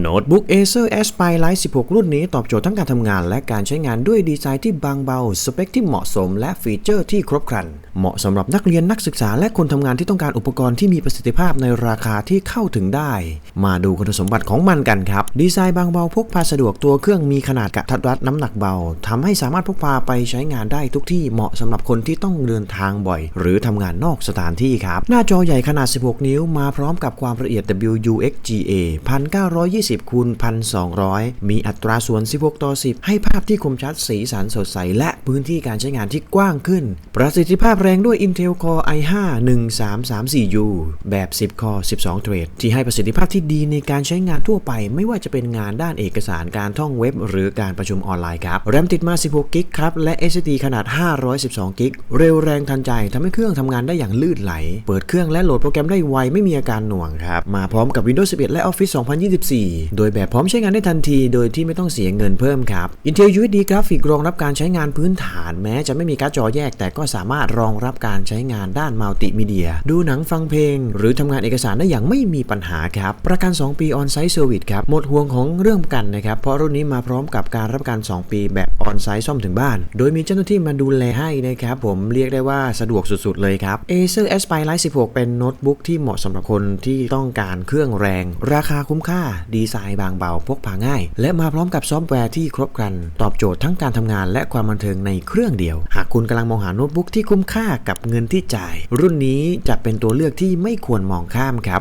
โน้ตบุ๊ก Acer Aspire Lite 16 รุ่นนี้ตอบโจทย์ทั้งการทำงานและการใช้งานด้วยดีไซน์ที่บางเบา สเปคที่เหมาะสม และฟีเจอร์ที่ครบครัน เหมาะสำหรับนักเรียนนักศึกษาและคนทำงานที่ต้องการอุปกรณ์ที่มีประสิทธิภาพในราคาที่เข้าถึงได้ มาดูคุณสมบัติของมันกันครับ ดีไซน์บางเบาพกพาสะดวกตัวเครื่องมีขนาดกะทัดรัดน้ำหนักเบาทำให้สามารถพกพาไปใช้งานได้ทุกที่เหมาะสำหรับคนที่ต้องเดินทางบ่อย หรือทำงานนอกสถานที่ครับหน้าจอใหญ่ขนาด 16 นิ้ว มาพร้อมกับความละเอียด WUXGA 1920คูณ1200 มีอัตราส่วน 16 ต่อ 10 ให้ภาพที่คมชัดสีสันสดใส และพื้นที่การใช้งานที่กว้างขึ้น ประสิทธิภาพแรงด้วย Intel Core i5 1334U แบบ 10 Core 12เทรดที่ให้ประสิทธิภาพที่ดีในการใช้งานทั่วไป ไม่ว่าจะเป็นงานด้านเอกสารการท่องเว็บ หรือการประชุมออนไลน์ครับแรมติดมา 16 กิกครับ และ SSD ขนาด 512 กิกเร็วแรงทันใจทำให้เครื่องทำงานได้อย่างลื่นไหล เปิดเครื่องและโหลดโปรแกรมได้ไวไม่มีอาการหน่วงครับมาพร้อมกับ Windows 11 และ Office 2024โดยแบบพร้อมใช้งานได้ทันที โดยที่ไม่ต้องเสียเงินเพิ่มครับ Intel UHD กราฟิกรองรับการใช้งานพื้นฐานแม้จะไม่มีการ์ดจอแยก แต่ก็สามารถรองรับการใช้งานด้านมัลติมีเดีย ดูหนังฟังเพลง หรือทำงานเอกสารได้อย่างไม่มีปัญหาครับ ประกัน 2 ปี On-Site Service ครับ หมดห่วงของเรื่องกันนะครับ เพราะรุ่นนี้มาพร้อมกับการรับกัน2ปีแบบ On-Site ซ่อมถึงบ้าน โดยมีเจ้าหน้าที่มาดูแลให้นะครับ ผมเรียกได้ว่าสะดวกสุดๆเลยครับ Acer Aspire Lite 16 เป็นโน้ตบุ๊กที่เหมาะสำหรับคนที่ต้องการเครื่องแรง ราคาคุ้มค่าดีไซน์บางเบาพกพาง่าย และมาพร้อมกับซอฟต์แวร์ที่ครบครัน ตอบโจทย์ทั้งการทำงานและความบันเทิงในเครื่องเดียว หากคุณกำลังมองหาโน้ตบุ๊กที่คุ้มค่ากับเงินที่จ่าย รุ่นนี้จะเป็นตัวเลือกที่ไม่ควรมองข้ามครับ